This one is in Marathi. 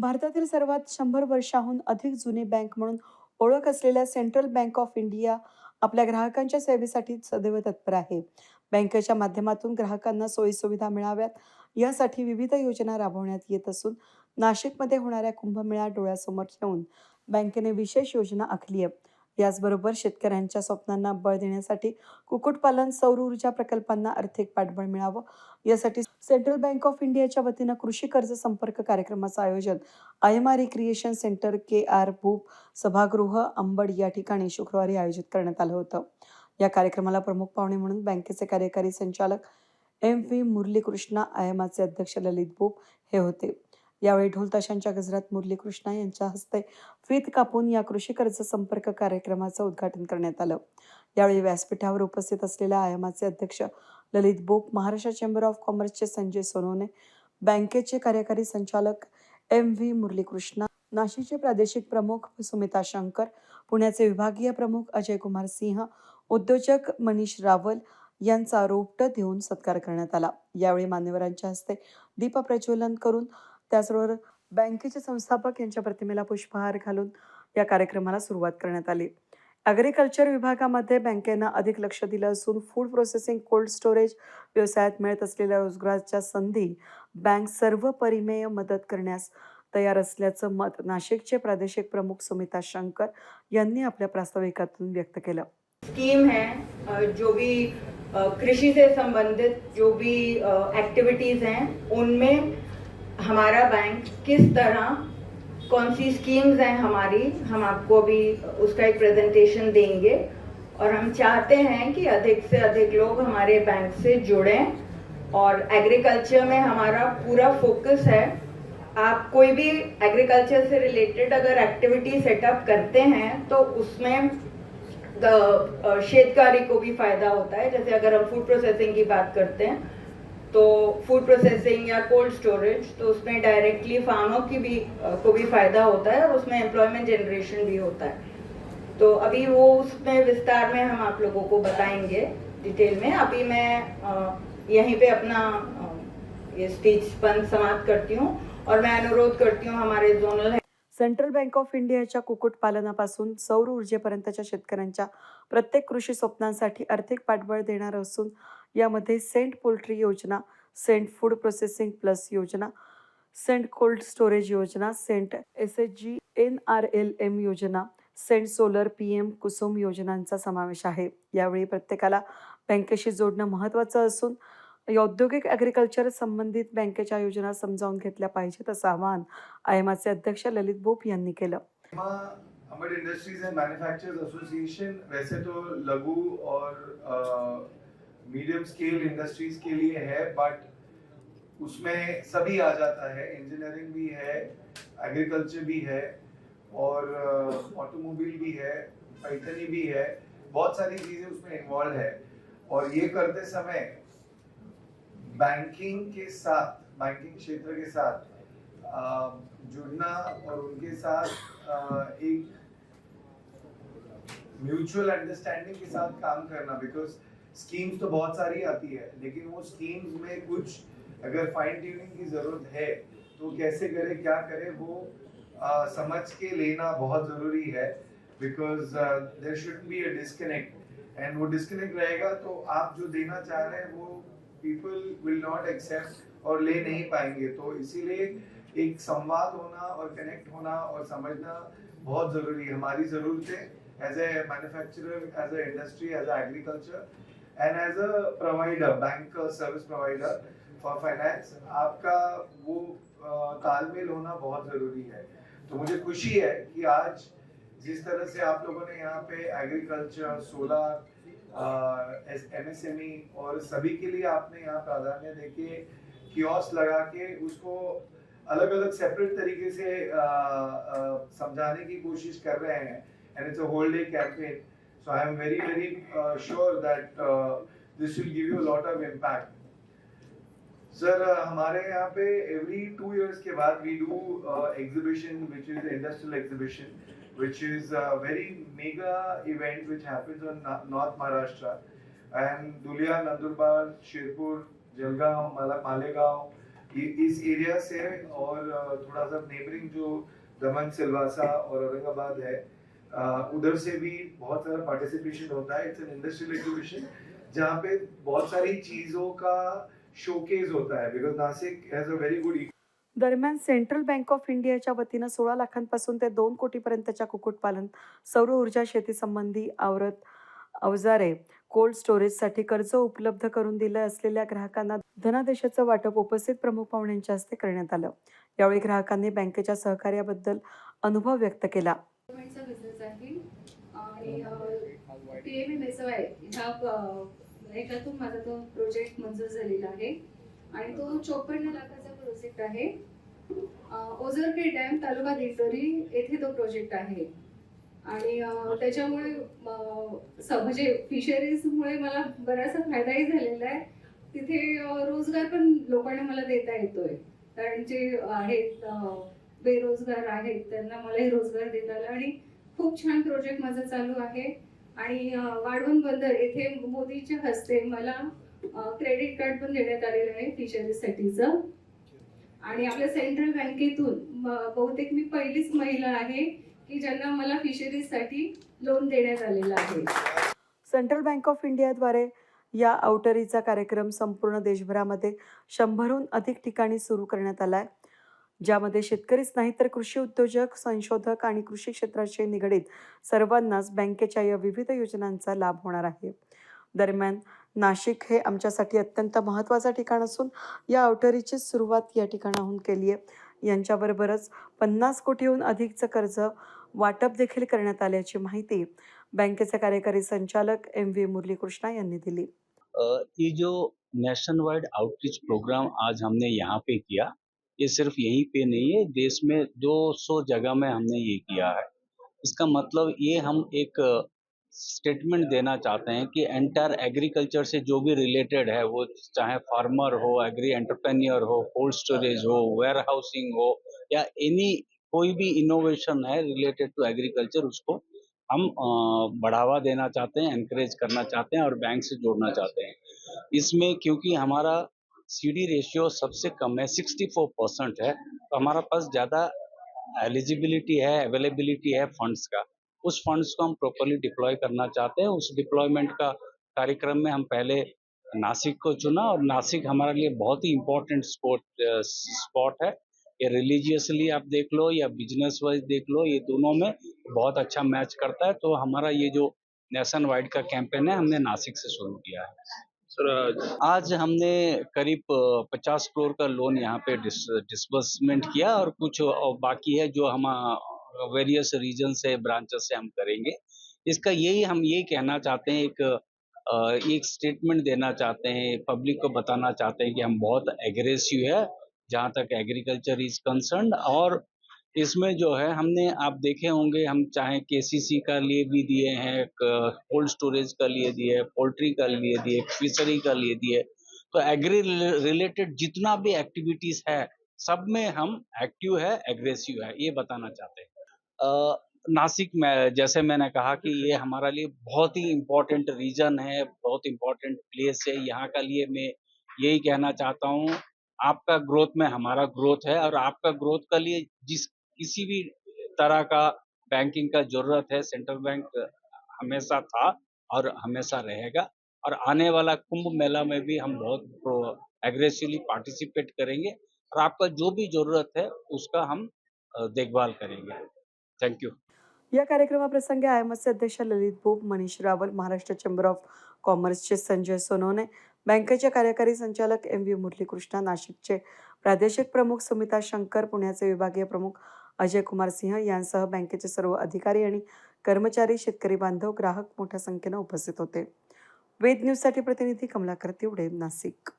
भारतातील सर्वात शंभर वर्षाहून अधिक जुनी बँक म्हणून ओळख असलेल्या सेंट्रल बँक ऑफ इंडिया आपल्या ग्राहकांच्या सेवेसाठी सदैव तत्पर आहे. बँकेच्या माध्यमातून ग्राहकांना सोयीसुविधा मिळाव्यात. यासाठी विविध योजना राबवण्यात येत असून नाशिकमध्ये होणाऱ्या कुंभमेळा डोळ्यासमोर ठेवून बँकेने विशेष योजना आखली आहे. याचबरोबर शेतकऱ्यांच्या स्वप्नांना बळ देण्यासाठी कुक्कुटपालन सौर ऊर्जा प्रकल्पांना आर्थिक पाठबळ मिळावं. यासाठी सेंट्रल बँक ऑफ इंडियाच्या वतीनं कृषी कर्ज संपर्क कार्यक्रमाचं आयोजन I M R recreation centre K R Bhoop सभागृह अंबड या ठिकाणी शुक्रवारी आयोजित करण्यात आलं होतं. या कार्यक्रमाला प्रमुख पाहुणे म्हणून बँकेचे कार्यकारी संचालक एम व्ही मुरलीकृष्णा आयमाचे अध्यक्ष ललित भूप हे होते. यावेळी ढोलताशांच्या गजरात मुरली कृष्णा यांच्या हस्ते फीत कापून या कृषी कर्ज संपर्क कार्यक्रमाचं उद्घाटन करण्यात आलं. यावेळी व्यासपीठावर उपस्थित असलेल्या आयमाचे अध्यक्ष ललित बोप महाराष्ट्र चेंबर ऑफ कॉमर्सचे संजय सोनोने बँकेचे कार्यकारी संचालक एम व्ही मुरलीकृष्णा नाशिकचे प्रादेशिक प्रमुख सुमिता शंकर पुण्याचे विभागीय प्रमुख अजय कुमार सिंह उद्योजक मनीष रावल यांचा रोपट देऊन सत्कार करण्यात आला. यावेळी मान्यवरांच्या हस्ते दीप प्रज्वलन करून त्याचबरोबर बँकेचे संस्थापक यांच्या प्रतिमेला पुष्पहार घालून या कार्यक्रमाला सुरुवात करण्यात आली. ॲग्रिकल्चर विभागामध्ये बँकेनं अधिक लक्ष दिलं असून फूड प्रोसेसिंग कोल्ड स्टोरेज व्यवसायात मिळत असलेल्या रोजगाराच्या संधी बँक सर्व परिमेय मदत करण्यास तयार असल्याचं मत नाशिकचे प्रादेशिक प्रमुख सुमिता शंकर यांनी आपल्या प्रास्ताविकातून व्यक्त केलं. स्कीम है जो भी कृषी से संबंधित जो भी एक्टिविटीज हैं उनमें हमारा बैंक किस तरह, कौन सी स्कीम्स हैं हमारी, हम आपको अभी उसका एक प्रेजेंटेशन देंगे। और हम चाहते हैं कि अधिक से अधिक लोग हमारे बैंक से जुड़ें। और एग्रीकल्चर में हमारा पूरा फोकस है। आप कोई भी एग्रीकल्चर से रिलेटेड अगर एक्टिविटी सेटअप करते हैं तो उसमें शेतकारी को भी फ़ायदा होता है। जैसे अगर हम फ़ूड प्रोसेसिंग की बात करते हैं तो फूड प्रोसेसिंग या कोल्ड स्टोरेज तो उसमें डायरेक्टली फार्मर की भी को भी फायदा होता है और उसमें एम्प्लॉयमेंट जनरेशन भी होता है। तो अभी वो उसमें विस्तार में हम आप लोगों को बताएंगे डिटेल में। अभी मैं यहीं पे अपना ये स्पीच बंद समाप्त करती हूँ और मैं अनुरोध करती हूँ हमारे जोनल सेंट्रल बँक ऑफ इंडियाच्या कुक्कुटपालनापासून सौर ऊर्जेपर्यंतच्या शेतकऱ्यांच्या प्रत्येक कृषी स्वप्नांसाठी आर्थिक पाठबळ देणार असून यामध्ये सेंट पोल्ट्री योजना सेंट फूड प्रोसेसिंग प्लस योजना सेंट कोल्ड स्टोरेज योजना Saint S H G N R L M योजना सेंट सोलर पी एम कुसुम योजनांचा समावेश आहे. यावेळी प्रत्येकाला बँकेशी जोडणं महत्त्वाचं असून औद्योगिक ॲग्रिकल्चर संबंधित बँकेच्या योजना समजावून घेतल्या पाहिजेत असं आवाहन आयमाचे अध्यक्ष ललित बोप यांनी केलं. इंडस्ट्रीज अँड मैन्युफैक्चरर्स असोसिएशन वैसे तो लघु और मीडियम स्केल इंडस्ट्रीज़ के लिए है बट उसमें सभी आ जाता है। इंजीनियरिंग भी है एग्रीकल्चर भी है और ऑटोमोबाइल भी है पैठनी भी है बहुत सारी चीज़ें उसमें इन्वॉल्व है। और ये करते समय बैंकिंग के साथ बैंकिंग क्षेत्र के साथ अ, जुड़ना और उनके साथ अ, एक म्यूचुअल अंडरस्टैंडिंग के साथ काम करना बिकॉज़ स्कीम्स तो बहुत सारी आती है लेकिन वो स्कीम्स में कुछ अगर फाइन ट्यूनिंग की ज़रूरत है तो कैसे करे क्या करे वो अ, समझ के लेना बहुत ज़रूरी है because there should be a disconnect and वो डिस्कनेक्ट रहेगा तो आप जो देना चाह रहे हैं वो पीपल विल नॉट एक्सेप्ट और ले नहीं पाएँगे। तो इसीलिए एक संवाद होना और कनेक्ट होना और समझना बहुत ज़रूरी है। हमारी जरूरतें as a manufacturer as a industry as a agriculture and as a provider bank service provider for finance आपका वो तालमेल होना बहुत ज़रूरी है। तो मुझे खुशी है कि आज जिस तरह से आप लोगों ने यहाँ पे एग्रीकल्चर सोलर एमएसएमई और सभी के लिए आपने यहाँ प्राधान्य देके कियोस्क लगा के उसको अलग अलग सेपरेट तरीके से समझाने की कोशिश कर रहे हैं। And it's a whole day campaign so I am very very sure that this will give you lot of impact sir हमारे यहाँ पे एवरी टू इयर्स के बाद we do exhibition which is industrial exhibition which is a very mega event which happens on North Maharashtra. And Dhulia, Nandurbar, Shirpur, Jalgaon, Malegaon, इस एरिया से और अ, थोड़ा सा नेबरिंग जो दमन सिलवासा और औरंगाबाद है उधर से भी बहुत सारा पार्टिसिपेशन होता है. इट्स एन इंडस्ट्रियल एग्जीबिशन जहाँ पे बहुत सारी चीजों का शोकेस होता है. Because Nashik has a very good दरम्यान सेंट्रल बँक ऑफ इंडियाच्या वतीनं सोळा लाखांपासून ते दोन कोटीपर्यंतच्या कुक्कुटपालन सौर ऊर्जा शेतीसंबंधी आवरत अवजारे कोल्ड स्टोरेजसाठी कर्ज उपलब्ध करून दिलं असलेल्या ग्राहकांना धनादेशाचं वाटप उपस्थित प्रमुख पाहुण्यांच्या हस्ते करण्यात आलं. यावेळी ग्राहकांनी बँकेच्या सहकार्याबद्दल अनुभव व्यक्त केला. आणि P M M S Y ह्या ह्याच्यातून माझा तो प्रोजेक्ट मंजूर झालेला आहे. आणि तो चोपन्न लाखाचा प्रोजेक्ट आहे. अ, ओझरखेड डॅम तालुका दिंडोरी येथे तो प्रोजेक्ट आहे. आणि त्याच्यामुळे म्हणजे फिशरीजमुळे मला बराचसा फायदाही झालेला आहे. तिथे रोजगार पण लोकांना मला देता येतोय. कारण जे आहेत बेरोजगार आहेत त्यांना मलाही रोजगार देता आला. आणि खूप छान प्रोजेक्ट माझा चालू आहे. आणि वाढवण बंदर येथे मोदीच्या हस्ते मला क्रेडिट कार्ड पण देण्यात आलेलं आहे फिशरीजसाठीचं आणि आपल्या सेंट्रल बँकेतून म- बहुतेक मी पहिलीच महिला आहे की ज्यांना मला फिशरीजसाठी लोन देण्यात आलेलं आहे. सेंट्रल बँक ऑफ इंडियाद्वारे या आउटरीचा कार्यक्रम संपूर्ण देशभरामध्ये शंभरहून अधिक ठिकाणी सुरू करण्यात आला आहे. ज्यामध्ये शेतकरीच नाही तर कृषी उद्योजक संशोधक आणि कृषी क्षेत्राशी निगडीत सर्वांनाच बँकेच्या या विविध योजनांचा लाभ होणार आहे. दरम्यान नाशिक हे आमच्यासाठी अत्यंत महत्त्वाचं ठिकाण असून या आउटरीची सुरुवात या ठिकाणाहून केली आहे. यांच्याबरोबरच पन्नास कोटीहून अधिकचं कर्ज वाटप देखील करण्यात आल्याची माहिती बँकेचे कार्यकारी संचालक एम व्ही मुरलीकृष्णा यांनी दिली. ये जो नेशन वाइड आउटरीच प्रोग्राम आज हमने यहाँ पे किया ये सिर्फ़ यहीं पे नहीं है, देश में 200 जगह में हमने ये किया है। इसका मतलब ये हम एक स्टेटमेंट देना चाहते हैं कि एंटायर एग्रीकल्चर से जो भी रिलेटेड है, वो चाहे फार्मर हो एग्री एंटरप्रेन्योर हो कोल्ड स्टोरेज हो वेयर हाउसिंग हो, या एनी कोई भी इनोवेशन है रिलेटेड टू एग्रीकल्चर उसको हम बढ़ावा देना चाहते हैं एनकरेज करना चाहते हैं और बैंक से जोड़ना चाहते हैं। इसमें क्योंकि हमारा सी डी रेशियो सबसे कम है सिक्सटी फोर परसेंट है। तो हमारा पास ज़्यादा एलिजिबिलिटी है अवेलेबिलिटी है फंड्स का। उस फंड्स को हम प्रॉपरली डिप्लॉय करना चाहते हैं। उस डिप्लॉयमेंट का कार्यक्रम में हम पहले नासिक को चुना और नासिक हमारे लिए बहुत ही इम्पोर्टेंट स्पॉट स्पॉट है। ये रिलीजियसली आप देख लो या बिज़नेस वाइज देख लो, ये दोनों में बहुत अच्छा मैच करता है। तो हमारा ये जो नेशन वाइड का कैंपेन है, हमने नासिक से शुरू किया है। सर आज हमने करीब पचास करोड़ का लोन यहाँ पे डिस, डिसबर्समेंट किया और कुछ और बाकी है जो हम वेरियस रीजन से ब्रांचेस से हम करेंगे। इसका यही हम यही कहना चाहते हैं एक एक स्टेटमेंट देना चाहते हैं पब्लिक को बताना चाहते हैं कि हम बहुत एग्रेसिव है जहाँ तक एग्रीकल्चर इज़ कंसर्न और इसमें जो है, हमने, आप देखे होंगे, हम चाहे केसीसी का लिए भी दिए हैं कोल्ड स्टोरेज का लिए दिए, पोल्ट्री का लिए दिए, फिशरी का लिए दिए। तो एग्री रिलेटेड जितना भी एक्टिविटीज़ है, सब में हम एक्टिव है, एग्रेसिव है, ये बताना चाहते हैं। नासिक में, जैसे मैंने कहा कि ये हमारे लिए बहुत ही इम्पोर्टेंट रीजन है, बहुत इम्पोर्टेंट प्लेस है। यहाँ का लिए मैं यही कहना चाहता हूँ, आपका ग्रोथ में हमारा ग्रोथ है और आपका ग्रोथ का लिए जिस किसी भी तरह का बैंकिंग का ज़रूरत है सेंट्रल बैंक हमेशा था और हमेशा रहेगा। और आने वाला कुंभ मेला में भी हम बहुत एग्रेसिवली पार्टिसिपेट करेंगे और आपका जो भी ज़रूरत है, उसका हम देखभाल करेंगे। थैंक यू या कार्यक्रमाप्रसंगी आय एम अध्यक्ष ललित भोप मनीष रावल, महाराष्ट्र चेंबर ऑफ़ कॉमर्सचे संजय सोनवणे बँकेचे कार्यकारी संचालक एम व्ही मुरलीकृष्ण नाशिकचे प्रादेशिक प्रमुख सुमिता शंकर, पुण्याचे विभागीय प्रमुख अजय कुमार सिंह यांसह बँकेचे सर्व अधिकारी आणि कर्मचारी शेतकरी बांधव ग्राहक मोठ्या संख्येनं उपस्थित होते. वेद न्यूजसाठी प्रतिनिधी कमलाकर तिवडे नाशिक.